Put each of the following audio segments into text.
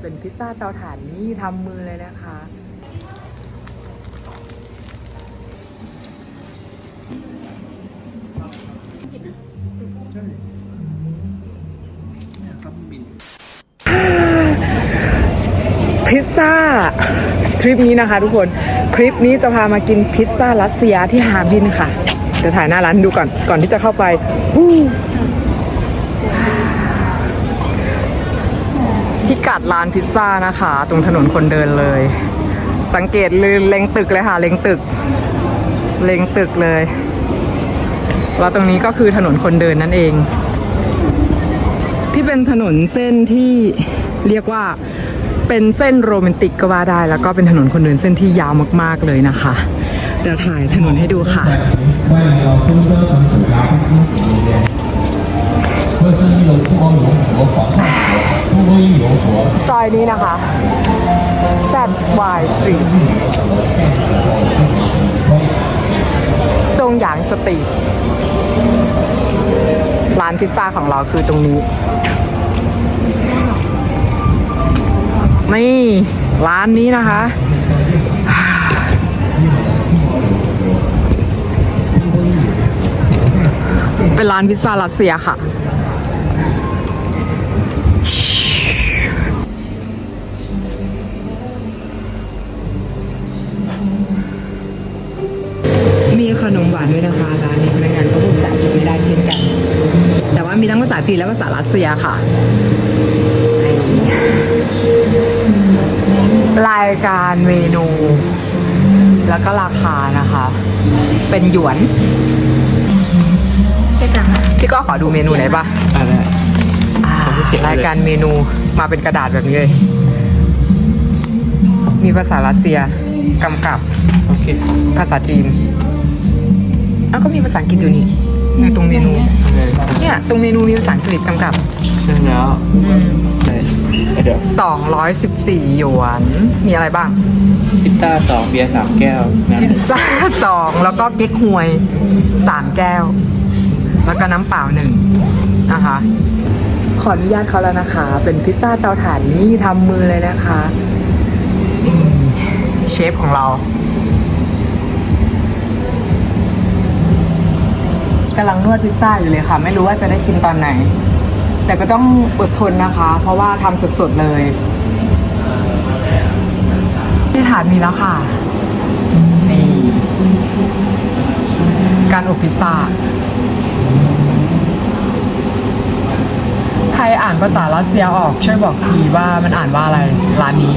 เป็นพิซซ่าเตาถ่านนี่ทำมือเลยนะคะ ใช่เนี่ยครับบิน พิซซ่าทริปนี้นะคะทุกคน คลิปนี้จะพามากินพิซซ่ารัสเซียที่ฮาร์บินค่ะเดี๋ยวถ่ายหน้าร้านดูก่อนก่อนที่จะเข้าไปฮู้ พิกัดร้านพิซซ่านะคะ ตรงถนนคนเดินเลย สังเกตลืเล็งตึกเลยค่ะ เล็งตึก เล็งตึกเลยแล้วตรงนี้ก็คือถนนคนเดินนั่นเอง ที่เป็นถนนเส้นที่เรียกว่าเป็นเส้นโรแมนติกก็ว่าได้ แล้วก็เป็นถนนคนเดินเส้นที่ยาวมาก ๆเลยนะคะเดี๋ยวถ่ายถนนให้ดูค่ะ ซอยนี้นะคะ Z Y Street ทรงหยางสตรีทร้านพิซซ่าของเราคือตรงนี้ นี่ร้านนี้นะคะ เป็นร้านพิซซ่ารัสเซียค่ะ มีขนมหวานด้วยนะคะร้านนี้พนักงานก็พูดภาษาอังกฤษไม่ได้เช่นกัน แต่ว่ามีทั้งภาษาจีนและภาษารัสเซียค่ะรายการเมนู แล้วก็ราคานะคะ เป็นหยวนพี่ก็ขอดูเมนูหน่อยปะอะไรอ่ารายการเมนูมาเป็นกระดาษแบบนี้เลย มีภาษารัสเซียกำกับโอเคภาษาจีน อ้าวก็มีภาษาอังกฤษอยู่นี่ในตรงเมนู เนี่ยตรงเมนูมีภาษาอังกฤษกำกับใช่แล้วใช่เดี๋ยว214หยวน มีอะไรบ้าง พิซซ่าสองเบียร์สามแก้วนะพิซซ่าสองแล้วก็เก๊กฮวย3แก้ว แล้วก็น้ำเปล่าหนึ่งนะคะขออนุญาตเขาแล้วนะคะ เป็นพิซซ่าเตาถ่านนี่ทำมือเลยนะคะนี่เชฟของเรา กำลังนวดพิซซ่าอยู่เลยค่ะ ไม่รู้ว่าจะได้กินตอนไหน แต่ก็ต้องอดทนนะคะ เพราะว่าทำสดๆเลยที่ถาดมีแล้วค่ะ นี่ การอบพิซซ่า ใครอ่านภาษารัสเซียออกช่วยบอกทีว่ามันอ่านว่าอะไรร้านนี้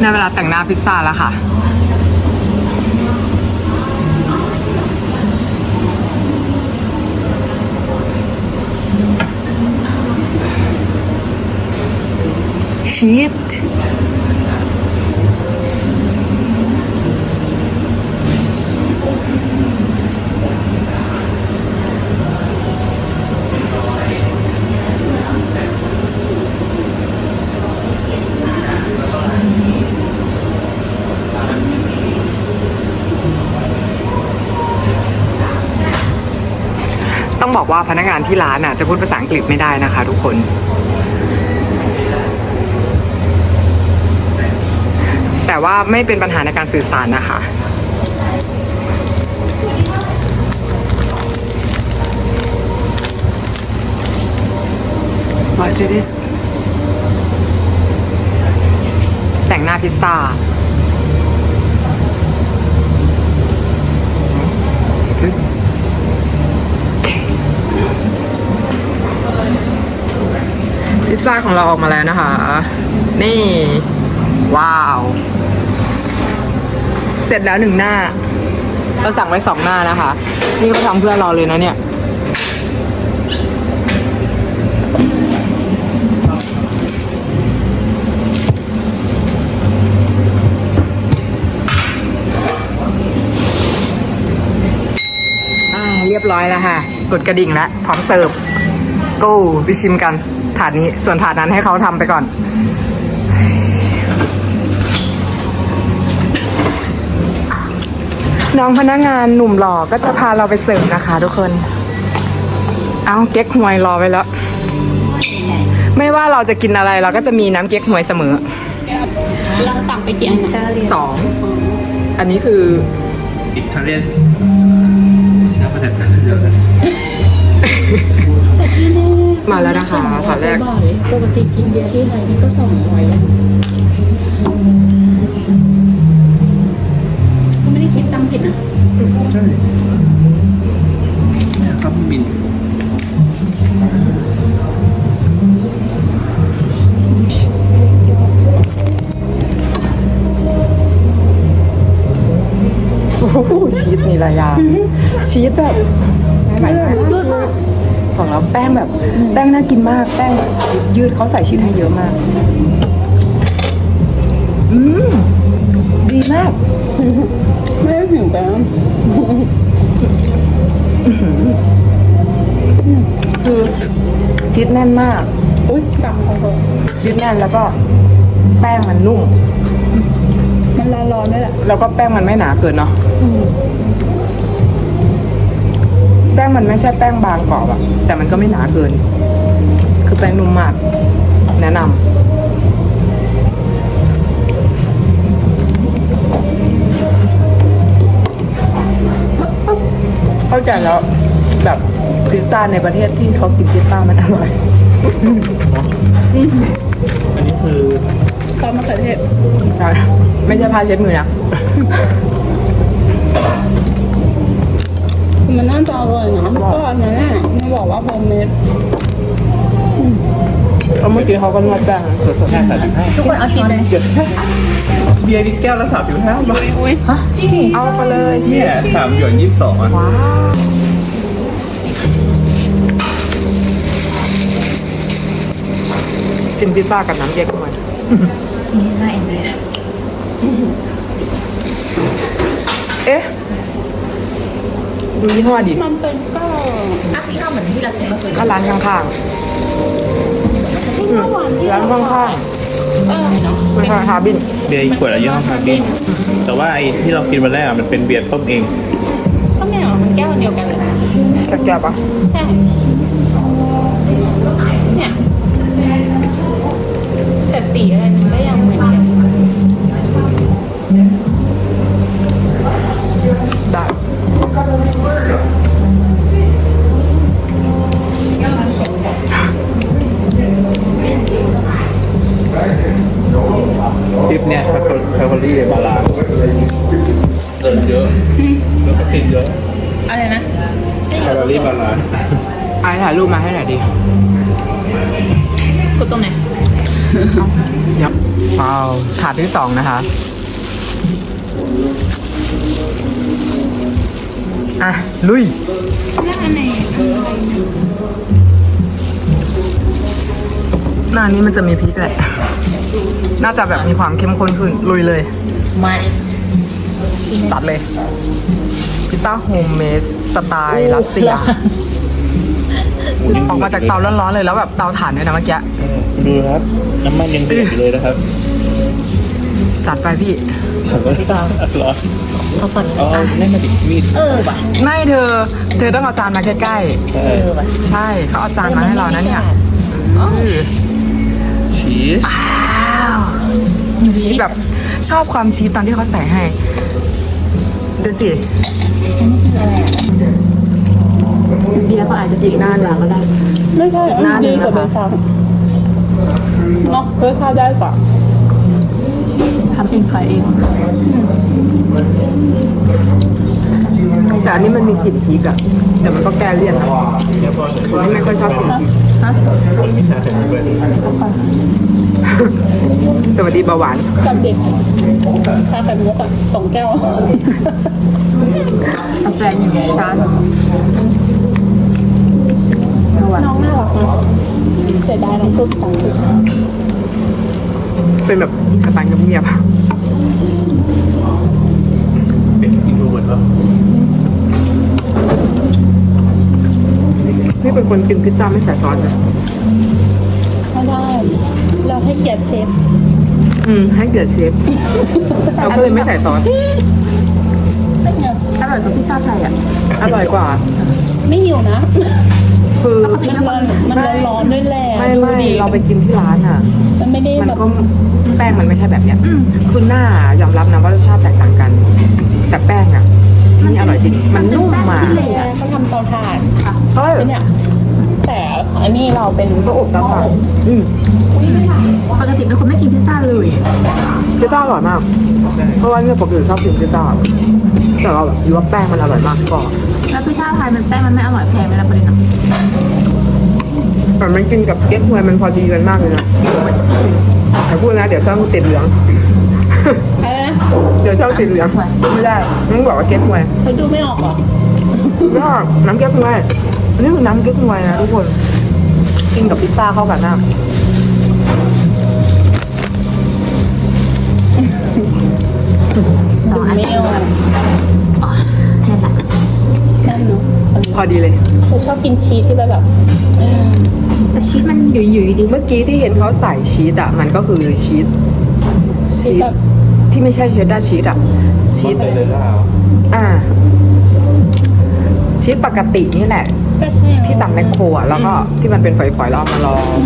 ในเวลาแต่งหน้าพิซซ่าแล้วค่ะ ชีสต้องบอกว่าพนักงานที่ร้านน่ะจะพูดภาษาอังกฤษไม่ได้นะคะทุกคน แต่ว่าไม่เป็นปัญหาในการสื่อสารนะคะ What it is แต่งหน้าพิซซ่าพิซซ่าของเราออกมาแล้วนะคะ นี่ ว้าวเสร็จแล้วหนึ่งหน้า เราสั่งไว้สองหน้านะคะ นี่เขาทำเพื่อเราเลยนะเนี่ยอ่าเรียบร้อยแล้วค่ะ กดกระดิ่งแล้วพร้อมเสิร์ฟกูไปชิมกัน ถาดนี้ ส่วนถาดนั้นให้เขาทำไปก่อน น้องพนักงานหนุ่มหล่อก็จะพาเราไปเสิร์ฟนะคะ ทุกคน เอาเก๊กฮวยรอไว้แล้ว ไม่ว่าเราจะกินอะไรเราก็จะมีน้ำเก๊กฮวยเสมอเราสั่งไปกี่อันนะสอง อันนี้คืออิตาเลียนน้ำมันเดือดแต่ที่แน่มาแล้วนะคะถาดแรกบ่อยปกติกินเบียร์ที่ไทยนี่ก็สองร้อย ผิดนะ ใช่เนี่ยครับมินโอ้โหชีสนี่ระยา ชีสแบบใหม่มากของเราแป้งแบบ แป้งน่ากินมาก แป้งแบบชีสยืดเขาใส่ชีสให้เยอะมาก อืม ดีมาก ไม่ได้หิวกันคือชีสแน่นมาก อุ้ยกำเขาเถอะชีสแน่นแล้วก็แป้งมันนุ่ม มันร้อนๆด้วยแหละ แล้วก็แป้งมันไม่หนาเกินเนาะแป้งมันไม่ใช่แป้งบางกรอบอะแต่มันก็ไม่หนาเกิน คือแป้งนุ่มมาก แนะนำ ใจแล้วแบบพิซซ่าในประเทศที่เขากินพิซซ่ามันอร่อยอันนี้คือซอสมะเขือเทศใช่ไม่ใช่ผ้าเช็ดมือนะมันน่าจะอร่อยนะก็อันนั้นน่ะมันบอกว่าโฮมเมด เพราะเมื่อกี้เขาก็นวดแป้งสดแค่สามสิบห้าทุกคนเอาชิมเลยเบียร์นี่แก้วละสามสิบห้าบาทอุ้ยๆเอาไปเลยเชีเนี่ยยสามหยวนยี่สิบสองอะว้าวกินพิซซ่ากับน้ำเก๊กฮวยเอ๊ะดูยี่ห้อดิมันเป็นก็ก็ร้านข้างๆอืมร้านข้างเออเนาะๆไม่ใช่ฮาบินเบียร์ขวดละยี่ห้อคาร์บินแต่ว่าไอ้ที่เรากินวันแรกอะมันเป็นเบียร์ต้มเองก็ไม่เอามันแก้วเดียวกันเลยนะแก้วๆปะใช่เนี่ยแต่สีอะไรมันก็ยังเหมือนกันายรูปมาให้หน่อยดิกดตรงไหนยับเปล่าถาดที่สองนะคะ อะ ลุยอันไหนหน้านี้มันจะมีพริกแหละ น่าจะแบบมีความเข้มข้นขึ้น ลุยเลย มาจัดเลย พิซซ่าโฮมเมดสไตล์รัสเซีย ออกมาจากเตาร้อนๆเลยแล้วแบบเตาถ่านด้วยนะเมื่อกี้ดูครับ น้ำมันยังเดือดอยู่เลยนะครับ จัดไปพี่ร้อนเอาฟันเอาเล่นมาดิมีดเออว่ะไม่เธอ เธอต้องเอาจานมาใกล้เออๆใช่เขาเอาจานมาให้เรานะเนี่ยเออชีสว้าวชีสแบบชอบความชีสตอนที่เขาใส่ให้ดูสิ เบียร์เขาอาจจะอีกหน้าหนึ่งก็ได้ ไม่ใช่หน้าหนึ่ดีงกว่านะคะเบคอนเนาะเบคอนได้กว่าทำเองขายเองแต่อันนี้มันมีกลิ่นพริกอะแต่มันก็แก้เลี่ยนอะผมไม่ค่อยชอบกลิ่นพริกฮะสวัสดีเบาหวานกับเด็กชาไข่มุกอะสองแก้วกาแฟอยู่ช้า หน่อยน้องน่ารักนะเสียดายน้องพูดจังเลยเป็นแบบกระตังเงียบๆอะเป็นอินโทรเวิร์ดแล้วนี่เป็นคนกินพิซซ่าไม่ใส่ซอสเลยไม่ได้ เราให้เกียรติเชฟ อืม ให้เกียรติเชฟ เราก็เลยไม่ใส่ซอสไม่ไงอร่อยกว่าพิซซ่าไทยอะ อร่อยกว่า ไม่หิวนะ คือมันร้อนมันร้อนๆด้วยแหละไม่ดูไม่ดิเราไปกินที่ร้านอะ มันไม่ได้มันแบบก็แป้งมันไม่ใช่แบบเนี้ยคือหน้ายอมรับนะว่ารสชาติแตกต่างกัน แต่แป้งอะนี่อร่อยจริง มันนุ่มมากเขาทำเตาถ่านเฮ้ยเป็นเนี่ยแต่อันนี้เราเป็นก็อบน้ำเปล่าอืมปกติเป็นคนไม่กินพิซซ่าเลยพิซซ่าอร่อยมาก เพราะว่าเนี่ยปกติชอบกินพิซซ่าแต่เราแบบคิดว่าแป้งมันอร่อยมากกว่าแล้วพิซซ่าไทยมันแป้งมันไม่อร่อยแพงเลยนะประเด็นอะแต่มันกินกับเก๊กฮวยมันพอดีกันมากเลยนะแต่พูดนะเดี๋ยวช่องติดเหลืองอะไรนะเดี๋ยวช่องติดเหลืองไม่ได้ต้องบอกว่าเก๊กฮวยเขาดูไม่ออกเหรอก็น้ำเก๊กฮวยอันนี่คือน้ำเก๊กฮวยนะทุกคน กินกับพิซซ่าเข้ากันมาก อดีเลยเขาชอบกินชีสที่แบบแบบอืมแต่ชีสมันหยุ่ยๆดีเมื่อกี้ที่เห็นเขาใส่ชีสอะ มันก็คือชีสชีชีสสแบบที่ไม่ใช่เชดดาร์ชีสอะชีสไปเลยล่าอ่า ชีสปกตินี่แหละก็ใช่ที่ตำแมคโครอะแล้วก็ที่มันเป็นฝอยๆแล้วเอามาลอง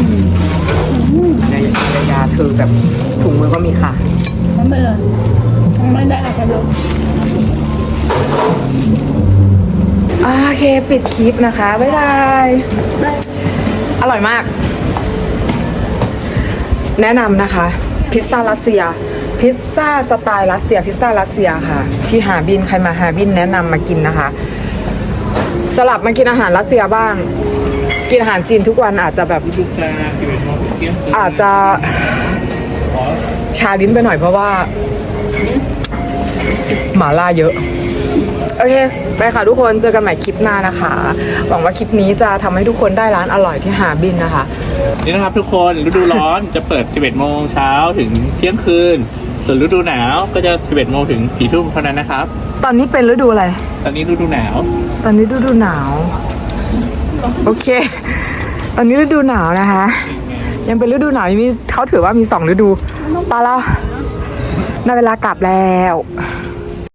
ในในยาเธอแบบถุงมือก็มีค่ะไม่เป็นไรไม่ได้อาจจะดู โอเค ปิดคลิปนะคะ บ๊ายบาย อร่อยมาก แนะนำนะคะ พิซซ่ารัสเซีย พิซซ่าสไตล์รัสเซีย พิซซ่ารัสเซียค่ะ ที่หาบินใครมาหาบินแนะนำมากินนะคะ สลับมากินอาหารรัสเซียบ้าง กินอาหารจีนทุกวันอาจจะแบบอเที่ยงคืนอาจจะชาลิ้นไปหน่อยเพราะว่าหมาล่าเยอะ โอเค ไปค่ะทุกคนเจอกันใหม่คลิปหน้านะคะ หวังว่าคลิปนี้จะทำให้ทุกคนได้ร้านอร่อยที่หาบินนะคะ นี่นะครับทุกคนฤดูร้อนจะเปิด 11 โมงเช้าถึงเที่ยงคืน ส่วนฤดูหนาวก็จะ 11 โมงถึง 4 ทุ่มเท่านั้นนะครับ ตอนนี้เป็นฤดูอะไร ตอนนี้ฤดูหนาว ตอนนี้ฤดูหนาว โอเค ตอนนี้ฤดูหนาวนะคะ ยังเป็นฤดูหนาวยังมีเขาถือว่ามีสองฤดูไปแล้วได้เวลากลับแล้วบ